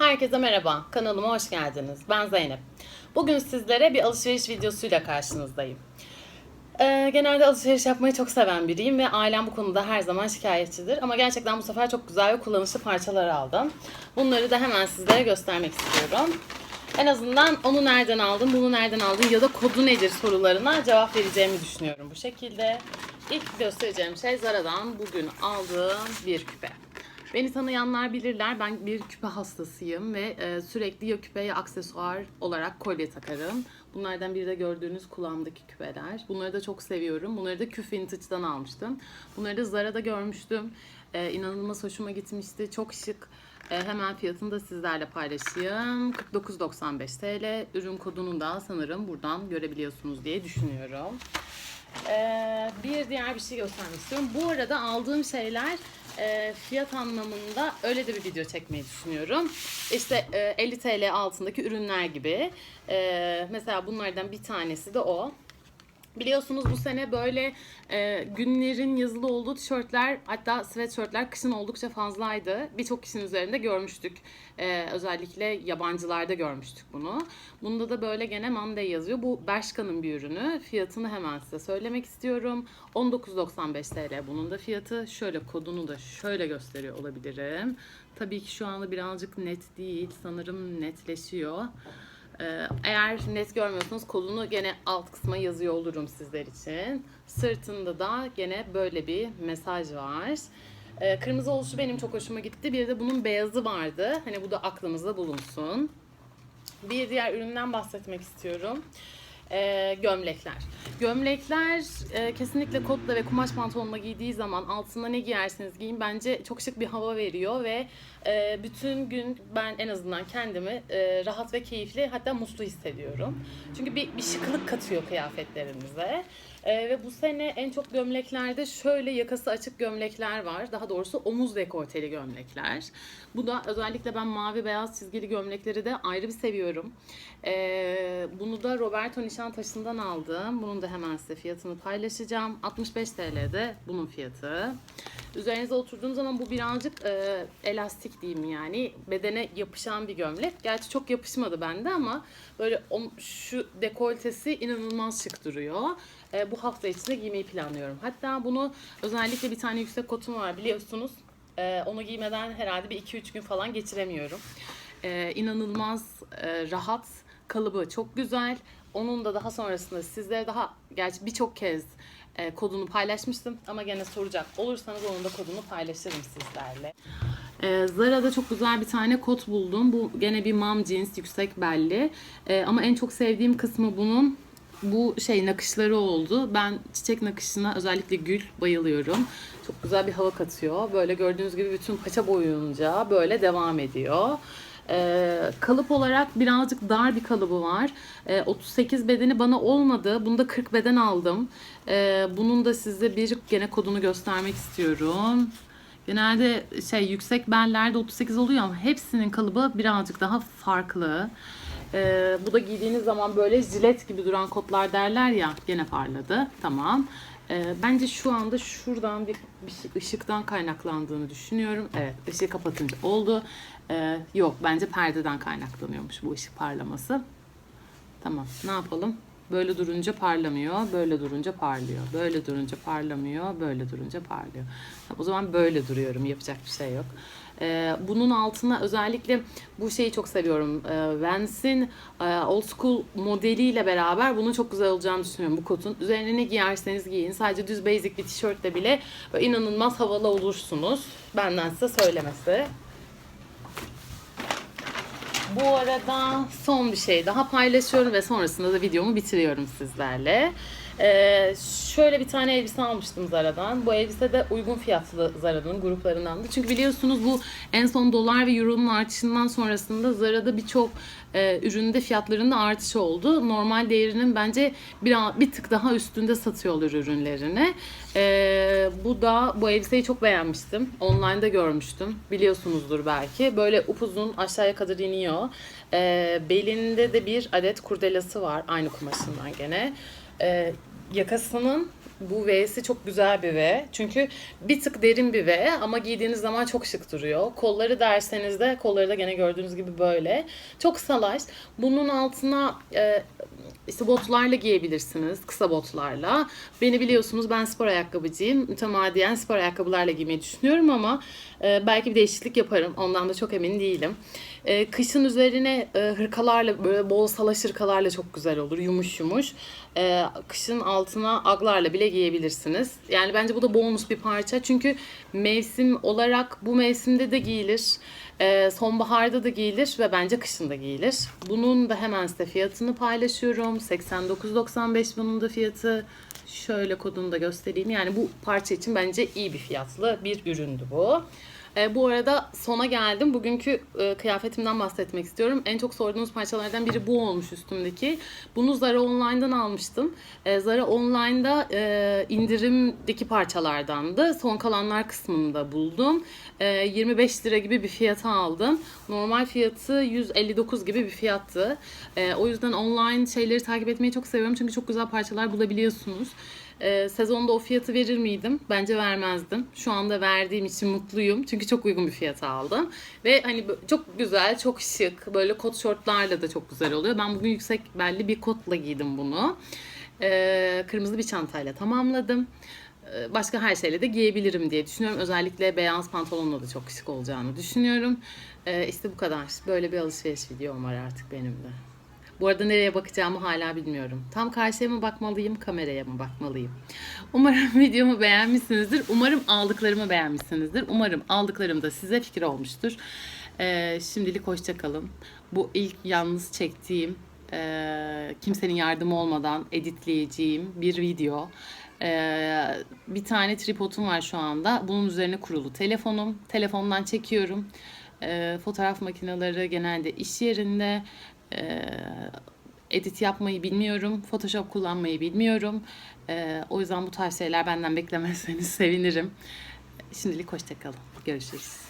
Herkese merhaba, kanalıma hoş geldiniz. Ben Zeynep. Bugün sizlere bir alışveriş videosuyla karşınızdayım. Ee, genelde alışveriş yapmayı çok seven biriyim ve ailem bu konuda her zaman şikayetçidir. Ama gerçekten bu sefer çok güzel ve kullanışlı parçalar aldım. Bunları da hemen sizlere göstermek istiyorum. En azından onu nereden aldın, bunu nereden aldın ya da kodu nedir sorularına cevap vereceğimi düşünüyorum bu şekilde. İlk göstereceğim şey Zara'dan bugün aldığım bir küpe. Beni tanıyanlar bilirler ben bir küpe hastasıyım ve e, sürekli ya küpe ya aksesuar olarak kolye takarım. Bunlardan biri de gördüğünüz kulağımdaki küpeler. Bunları da çok seviyorum. Bunları da Küf Vintage'dan almıştım. Bunları da Zara'da görmüştüm. E, inanılmaz hoşuma gitmişti. Çok şık. E, hemen fiyatını da sizlerle paylaşayım. 49.95 TL. Ürün kodunu da sanırım buradan görebiliyorsunuz diye düşünüyorum. Ee, bir diğer bir şey göstermek istiyorum. Bu arada aldığım şeyler e, fiyat anlamında öyle de bir video çekmeyi düşünüyorum. İşte e, 50 TL altındaki ürünler gibi. E, mesela bunlardan bir tanesi de o. Biliyorsunuz bu sene böyle e, günlerin yazılı olduğu tişörtler hatta sweatshirtler kışın oldukça fazlaydı. Birçok kişinin üzerinde görmüştük. E, özellikle yabancılarda görmüştük bunu. Bunda da böyle gene Monday yazıyor. Bu Bershka'nın bir ürünü. Fiyatını hemen size söylemek istiyorum. 19.95 TL bunun da fiyatı. Şöyle kodunu da şöyle gösteriyor olabilirim. Tabii ki şu anda birazcık net değil. Sanırım netleşiyor. Ee, Eğer net görmüyorsanız kolunu gene alt kısma yazıyor olurum sizler için. Sırtında da gene böyle bir mesaj var. Ee, Kırmızı oluşu benim çok hoşuma gitti. Bir de bunun beyazı vardı. Hani bu da aklımızda bulunsun. Bir diğer üründen bahsetmek istiyorum. Ee, gömlekler. Gömlekler e, kesinlikle kotla ve kumaş pantolonla giydiği zaman altına ne giyerseniz giyin bence çok şık bir hava veriyor ve e, bütün gün ben en azından kendimi e, rahat ve keyifli hatta mutlu hissediyorum. Çünkü bir, bir şıklık katıyor kıyafetlerimize. E, ve bu sene en çok gömleklerde şöyle yakası açık gömlekler var. Daha doğrusu omuz dekolteli gömlekler. Bu da özellikle ben mavi beyaz çizgili gömlekleri de ayrı bir seviyorum. E, bunu da Roberto Nişantaşı'ndan aldım. Bunun da hemen size fiyatını paylaşacağım. 65 TL'de bunun fiyatı. Üzerinize oturduğunuz zaman bu birazcık e, elastik diyeyim yani. Bedene yapışan bir gömlek. Gerçi çok yapışmadı bende ama böyle şu dekoltesi inanılmaz şık duruyor. E, bu hafta içinde giymeyi planlıyorum. Hatta bunu özellikle bir tane yüksek kotum var biliyorsunuz. E, onu giymeden herhalde bir 2-3 gün falan geçiremiyorum. E, inanılmaz e, rahat. Kalıbı çok güzel. Onun da daha sonrasında sizlere daha gerçi birçok kez e, kodunu paylaşmıştım ama gene soracak olursanız onun da kodunu paylaşırım sizlerle. E, Zara'da çok güzel bir tane kot buldum. Bu gene bir mom jeans yüksek belli. E, ama en çok sevdiğim kısmı bunun bu şey nakışları oldu. Ben çiçek nakışına özellikle gül bayılıyorum. Çok güzel bir hava katıyor. Böyle gördüğünüz gibi bütün paça boyunca böyle devam ediyor. Ee, kalıp olarak birazcık dar bir kalıbı var. Ee, 38 bedeni bana olmadı. Bunda 40 beden aldım. Ee, bunun da size bir gene kodunu göstermek istiyorum. Genelde şey yüksek bellerde 38 oluyor ama hepsinin kalıbı birazcık daha farklı. Ee, bu da giydiğiniz zaman böyle jilet gibi duran kotlar derler ya gene parladı. Tamam. Ee, bence şu anda şuradan bir, bir ışıktan kaynaklandığını düşünüyorum. Evet ışığı kapatınca oldu. Ee, yok bence perdeden kaynaklanıyormuş bu ışık parlaması. Tamam ne yapalım? Böyle durunca parlamıyor, böyle durunca parlıyor. Böyle durunca parlamıyor, böyle durunca parlıyor. O zaman böyle duruyorum, yapacak bir şey yok. Ee, bunun altına özellikle bu şeyi çok seviyorum. Ee, Vans'in e, old school modeliyle beraber bunun çok güzel olacağını düşünüyorum bu kotun. Üzerine ne giyerseniz giyin. Sadece düz basic bir tişörtle bile inanılmaz havalı olursunuz. Benden size söylemesi. Bu arada son bir şey daha paylaşıyorum ve sonrasında da videomu bitiriyorum sizlerle. Ee, şöyle bir tane elbise almıştım Zara'dan. Bu elbise de uygun fiyatlı Zara'nın gruplarındandı. Çünkü biliyorsunuz bu en son dolar ve euronun artışından sonrasında Zara'da birçok e, üründe fiyatlarında artış oldu. Normal değerinin bence bir, bir tık daha üstünde satıyorlar ürünlerini. E, bu da bu elbiseyi çok beğenmiştim. Online'da görmüştüm. Biliyorsunuzdur belki. Böyle upuzun aşağıya kadar iniyor. E, belinde de bir adet kurdelası var. Aynı kumaşından gene. E, yakasının Bu V'si çok güzel bir V. Çünkü bir tık derin bir V ama giydiğiniz zaman çok şık duruyor. Kolları derseniz de kolları da gene gördüğünüz gibi böyle. Çok salaş. Bunun altına e, işte botlarla giyebilirsiniz. Kısa botlarla. Beni biliyorsunuz ben spor ayakkabıcıyım. Mütemadiyen spor ayakkabılarla giymeyi düşünüyorum ama e, belki bir değişiklik yaparım. Ondan da çok emin değilim. E, kışın üzerine e, hırkalarla böyle bol salaş hırkalarla çok güzel olur. Yumuş yumuş. E, kışın altına aglarla bile giyebilirsiniz. Yani bence bu da bonus bir parça. Çünkü mevsim olarak bu mevsimde de giyilir. E, sonbaharda da giyilir ve bence kışın da giyilir. Bunun da hemen size fiyatını paylaşıyorum. 89.95 bunun da fiyatı. Şöyle kodunu da göstereyim. Yani bu parça için bence iyi bir fiyatlı bir üründü bu. E, bu arada sona geldim. Bugünkü e, kıyafetimden bahsetmek istiyorum. En çok sorduğunuz parçalardan biri bu olmuş üstümdeki. Bunu Zara Online'dan almıştım. E, Zara Online'da e, indirimdeki parçalardandı. Son kalanlar kısmında buldum. E, 25 lira gibi bir fiyata aldım. Normal fiyatı 159 gibi bir fiyattı. E, o yüzden online şeyleri takip etmeyi çok seviyorum. Çünkü çok güzel parçalar bulabiliyorsunuz. Ee, sezonda o fiyatı verir miydim? Bence vermezdim. Şu anda verdiğim için mutluyum. Çünkü çok uygun bir fiyata aldım. Ve hani çok güzel, çok şık. Böyle kot şortlarla da çok güzel oluyor. Ben bugün yüksek belli bir kotla giydim bunu. Ee, kırmızı bir çantayla tamamladım. Ee, Başka her şeyle de giyebilirim diye düşünüyorum. Özellikle beyaz pantolonla da çok şık olacağını düşünüyorum. İşte bu kadar. Böyle bir alışveriş videom var artık benim de. Bu arada nereye bakacağımı hala bilmiyorum. Tam karşıya mı bakmalıyım, kameraya mı bakmalıyım? Umarım videomu beğenmişsinizdir. Umarım aldıklarımı beğenmişsinizdir. Umarım aldıklarım da size fikir olmuştur. Ee, şimdilik hoşçakalın. Bu ilk yalnız çektiğim, e, kimsenin yardımı olmadan editleyeceğim bir video. Ee, bir tane tripodum var şu anda. Bunun üzerine kurulu telefonum. Telefondan çekiyorum. Ee, fotoğraf makineleri genelde iş yerinde. Ee, edit yapmayı bilmiyorum. Photoshop kullanmayı bilmiyorum. Ee, o yüzden bu tarz şeyler benden beklemezseniz sevinirim. Şimdilik hoşçakalın. Görüşürüz.